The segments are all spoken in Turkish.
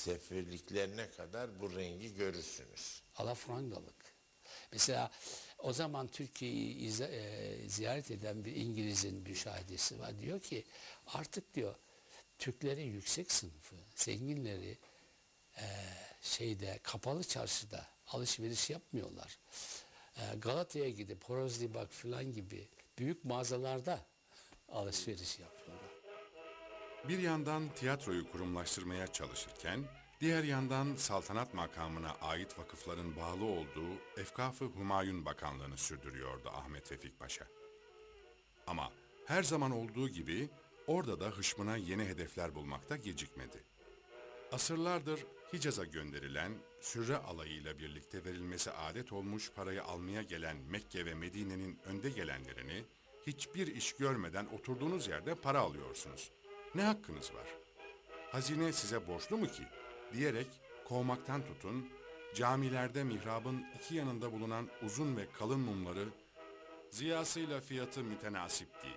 seferliklerine kadar bu rengi görürsünüz. alafrangalık. Mesela o zaman Türkiye'yi e, ziyaret eden bir İngiliz'in müşahedesi var. Diyor ki artık diyor Türklerin yüksek sınıfı, zenginleri e, şeyde kapalı çarşıda alışveriş yapmıyorlar. E, Galata'ya gidip Horozlibak falan gibi büyük mağazalarda alışveriş yapıyorlar. Bir yandan tiyatroyu kurumlaştırmaya çalışırken, diğer yandan saltanat makamına ait vakıfların bağlı olduğu Efkaf-ı Humayun Bakanlığı'nı sürdürüyordu Ahmet Tevfik Paşa. Ama her zaman olduğu gibi orada da hışmına yeni hedefler bulmakta gecikmedi. Asırlardır Hicaz'a gönderilen, sürre alayıyla birlikte verilmesi adet olmuş parayı almaya gelen Mekke ve Medine'nin önde gelenlerini hiçbir iş görmeden oturduğunuz yerde para alıyorsunuz. Ne hakkınız var? Hazine size borçlu mu ki? Diyerek kovmaktan tutun, camilerde mihrabın iki yanında bulunan uzun ve kalın mumları ziyasıyla fiyatı mütenasip değil.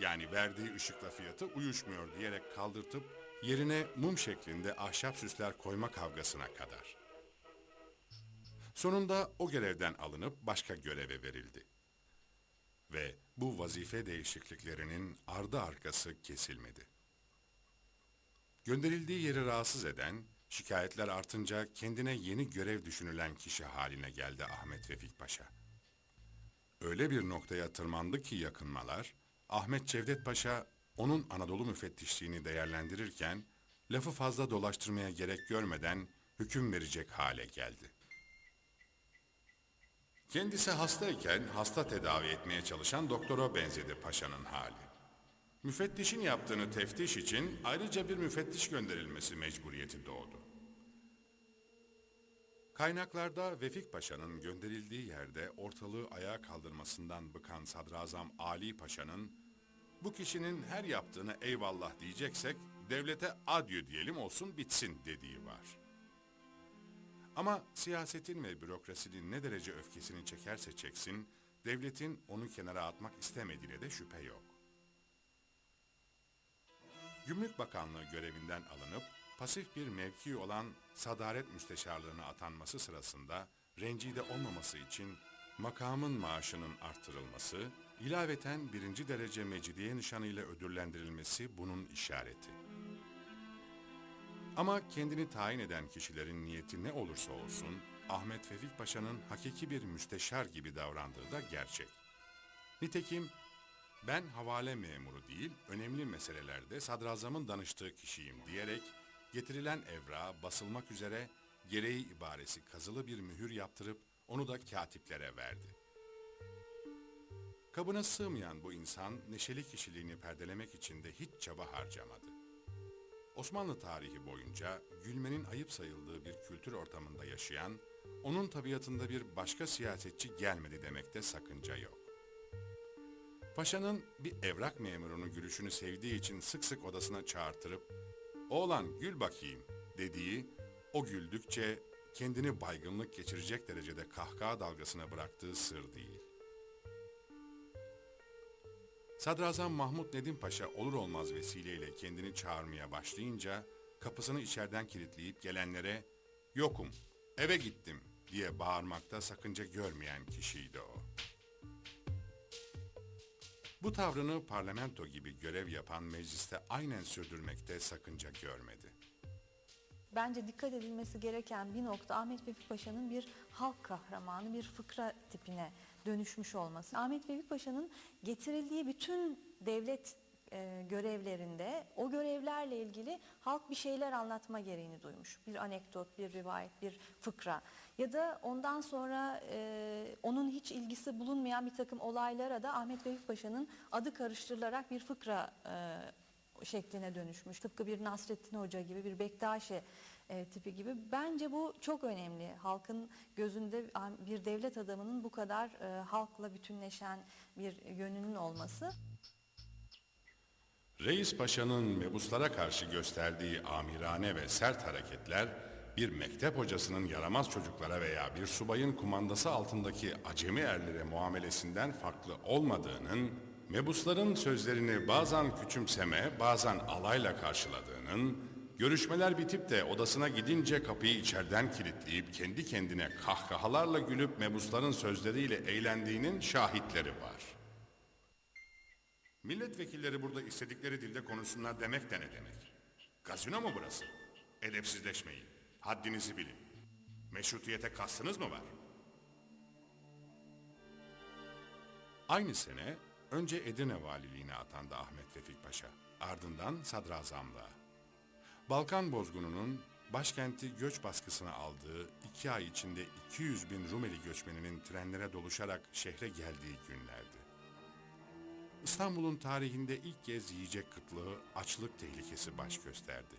Yani verdiği ışıkla fiyatı uyuşmuyor diyerek kaldırtıp yerine mum şeklinde ahşap süsler koyma kavgasına kadar. Sonunda o görevden alınıp başka göreve verildi. Ve bu vazife değişikliklerinin ardı arkası kesilmedi. Gönderildiği yeri rahatsız eden, şikayetler artınca kendine yeni görev düşünülen kişi haline geldi Ahmet Vefik Paşa. Öyle bir noktaya tırmandı ki yakınmalar, Ahmet Cevdet Paşa onun Anadolu müfettişliğini değerlendirirken, lafı fazla dolaştırmaya gerek görmeden hüküm verecek hale geldi. Kendisi hastayken hasta tedavi etmeye çalışan doktora benzedi paşanın hali. Müfettişin yaptığını teftiş için ayrıca bir müfettiş gönderilmesi mecburiyeti doğdu. Kaynaklarda Vefik Paşa'nın gönderildiği yerde ortalığı ayağa kaldırmasından bıkan Sadrazam Ali Paşa'nın bu kişinin her yaptığını eyvallah diyeceksek devlete adyü diyelim olsun bitsin dediği var. Ama siyasetin ve bürokrasinin ne derece öfkesini çekerse çeksin, devletin onu kenara atmak istemediğine de şüphe yok. Gümrük Bakanlığı görevinden alınıp pasif bir mevki olan Sadaret Müsteşarlığına atanması sırasında rencide olmaması için makamın maaşının arttırılması, ilaveten birinci derece mecidiye nişanıyla ödüllendirilmesi bunun işareti. Ama kendini tayin eden kişilerin niyeti ne olursa olsun, Ahmet Vefik Paşa'nın hakiki bir müsteşar gibi davrandığı da gerçek. Nitekim ben havale memuru değil, önemli meselelerde sadrazamın danıştığı kişiyim diyerek getirilen evrağa basılmak üzere gereği ibaresi kazılı bir mühür yaptırıp onu da katiplere verdi. Kabına sığmayan bu insan neşeli kişiliğini perdelemek için de hiç çaba harcamadı. Osmanlı tarihi boyunca gülmenin ayıp sayıldığı bir kültür ortamında yaşayan, onun tabiatında bir başka siyasetçi gelmedi demekte sakınca yok. Paşa'nın bir evrak memurunun gülüşünü sevdiği için sık sık odasına çağırtırıp "Oğlan gül bakayım." dediği, o güldükçe kendini baygınlık geçirecek derecede kahkaha dalgasına bıraktığı sır değil. Sadrazam Mahmut Nedim Paşa olur olmaz vesileyle kendini çağırmaya başlayınca kapısını içeriden kilitleyip gelenlere "Yokum, eve gittim." diye bağırmakta sakınca görmeyen kişiydi o. Bu tavrını parlamento gibi görev yapan mecliste aynen sürdürmekte sakınca görmedi. Bence dikkat edilmesi gereken bir nokta Ahmet Vefik Paşa'nın bir halk kahramanı, bir fıkra tipine dönüşmüş olması. Ahmet Vefik Paşa'nın getirildiği bütün devlet e, görevlerinde o görevlerle halk bir şeyler anlatma gereğini duymuş. Bir anekdot, bir rivayet, bir fıkra ya da ondan sonra e, onun hiç ilgisi bulunmayan bir takım olaylara da Ahmet Vefik Paşa'nın adı karıştırılarak bir fıkra e, şekline dönüşmüş. Tıpkı bir Nasrettin Hoca gibi, bir Bektaşi e, tipi gibi. Bence bu çok önemli. Halkın gözünde bir devlet adamının bu kadar e, halkla bütünleşen bir yönünün olması. Reis Paşa'nın mebuslara karşı gösterdiği amirane ve sert hareketler bir mektep hocasının yaramaz çocuklara veya bir subayın kumandası altındaki acemi erlere muamelesinden farklı olmadığının, mebusların sözlerini bazen küçümseme, bazen alayla karşıladığının, Görüşmeler bitip de odasına gidince kapıyı içeriden kilitleyip kendi kendine kahkahalarla gülüp mebusların sözleriyle eğlendiğinin şahitleri var. Milletvekilleri burada istedikleri dilde konuşsunlar demek de ne demek? Gazino mu burası? Edepsizleşmeyin. Haddinizi bilin. Meşrutiyete kastınız mı var? Aynı sene önce Edirne valiliğine atandı Ahmet Tevfik Paşa. Ardından sadrazamlığa. Balkan bozgununun başkenti göç baskısına aldığı iki ay içinde 200 bin Rumeli göçmeninin trenlere doluşarak şehre geldiği günlerdi. İstanbul'un tarihinde ilk kez yiyecek kıtlığı, açlık tehlikesi baş gösterdi.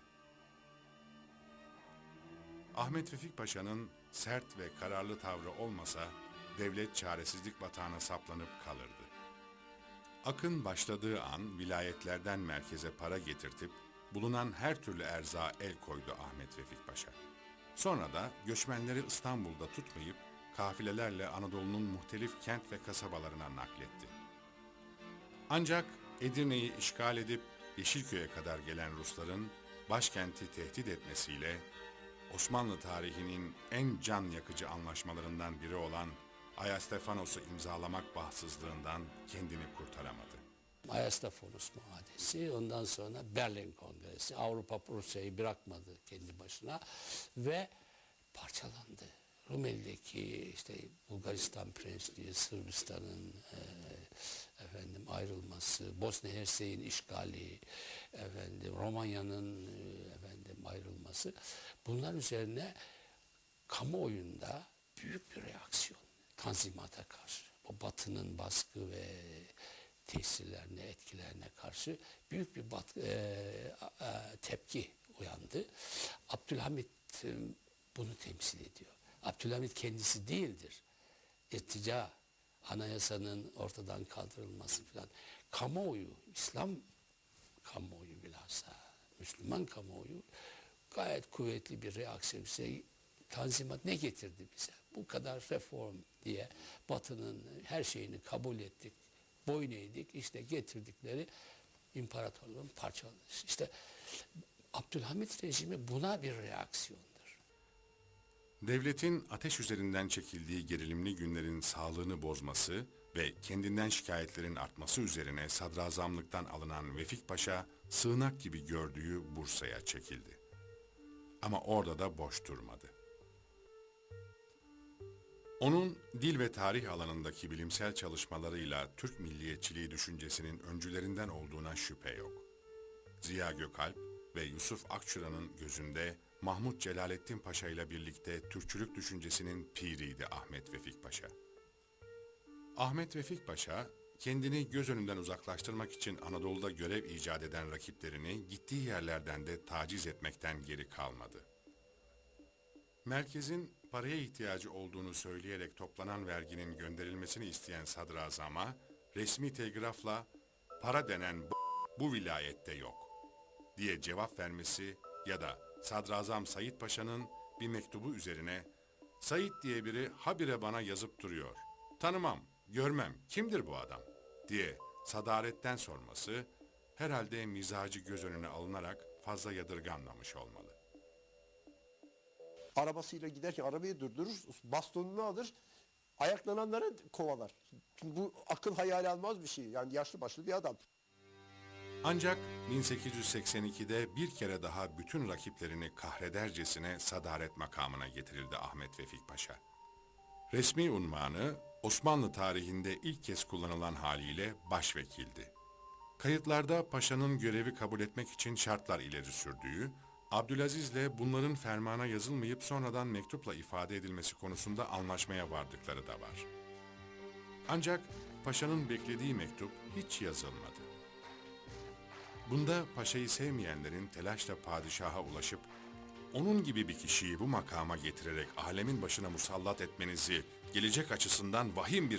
Ahmet Vefik Paşa'nın sert ve kararlı tavrı olmasa devlet çaresizlik batağına saplanıp kalırdı. Akın başladığı an vilayetlerden merkeze para getirtip bulunan her türlü erzağa el koydu Ahmet Vefik Paşa. Sonra da göçmenleri İstanbul'da tutmayıp kafilelerle Anadolu'nun muhtelif kent ve kasabalarına nakletti. Ancak Edirne'yi işgal edip Yeşilköy'e kadar gelen Rusların başkenti tehdit etmesiyle Osmanlı tarihinin en can yakıcı anlaşmalarından biri olan Ayastefanos'u imzalamak bahtsızlığından kendini kurtaramadı. Ayastafonos Muhadesi, ondan sonra Berlin Kongresi, Avrupa Rusya'yı bırakmadı kendi başına ve parçalandı. Rumeli'deki işte Bulgaristan Prensliği, Sırbistan'ın e, efendim ayrılması, Bosna Hersey'in işgali, efendim Romanya'nın e, efendim ayrılması. Bunlar üzerine kamuoyunda büyük bir reaksiyon Tanzimat'a karşı. O batının baskı ve tesirlerine, etkilerine karşı büyük bir bat, e, a- tepki uyandı. Abdülhamit e, bunu temsil ediyor. Abdülhamit kendisi değildir. İrtica, anayasanın ortadan kaldırılması falan. Kamuoyu, İslam kamuoyu bilhassa, Müslüman kamuoyu gayet kuvvetli bir reaksiyon. İşte Tanzimat ne getirdi bize? Bu kadar reform diye Batı'nın her şeyini kabul ettik, boyun eğdik. İşte getirdikleri imparatorluğun parçalanışı. İşte Abdülhamit rejimi buna bir reaksiyondur. Devletin ateş üzerinden çekildiği gerilimli günlerin sağlığını bozması ve kendinden şikayetlerin artması üzerine sadrazamlıktan alınan Vefik Paşa sığınak gibi gördüğü Bursa'ya çekildi. Ama orada da boş durmadı. Onun dil ve tarih alanındaki bilimsel çalışmalarıyla Türk milliyetçiliği düşüncesinin öncülerinden olduğuna şüphe yok. Ziya Gökalp ve Yusuf Akçura'nın gözünde Mahmut Celalettin Paşa ile birlikte Türkçülük düşüncesinin piriydi Ahmet Vefik Paşa. Ahmet Vefik Paşa, kendini göz önünden uzaklaştırmak için Anadolu'da görev icat eden rakiplerini gittiği yerlerden de taciz etmekten geri kalmadı. Merkezin paraya ihtiyacı olduğunu söyleyerek toplanan verginin gönderilmesini isteyen sadrazama resmi telgrafla para denen bu, bu vilayette yok diye cevap vermesi ya da Sadrazam Sayit Paşa'nın bir mektubu üzerine Sayit diye biri habire bana yazıp duruyor. Tanımam, görmem, kimdir bu adam diye sadaretten sorması herhalde mizacı göz önüne alınarak fazla yadırganmamış olmalı. arabasıyla giderken arabayı durdurur, bastonunu alır, ayaklananları kovalar. Bu akıl hayal almaz bir şey. Yani yaşlı başlı bir adam. Ancak 1882'de bir kere daha bütün rakiplerini kahredercesine sadaret makamına getirildi Ahmet Vefik Paşa. Resmi unvanı Osmanlı tarihinde ilk kez kullanılan haliyle başvekildi. Kayıtlarda paşanın görevi kabul etmek için şartlar ileri sürdüğü, Abdülaziz'le bunların fermana yazılmayıp sonradan mektupla ifade edilmesi konusunda anlaşmaya vardıkları da var. Ancak paşanın beklediği mektup hiç yazılmadı. Bunda paşayı sevmeyenlerin telaşla padişaha ulaşıp onun gibi bir kişiyi bu makama getirerek alemin başına musallat etmenizi gelecek açısından vahim bir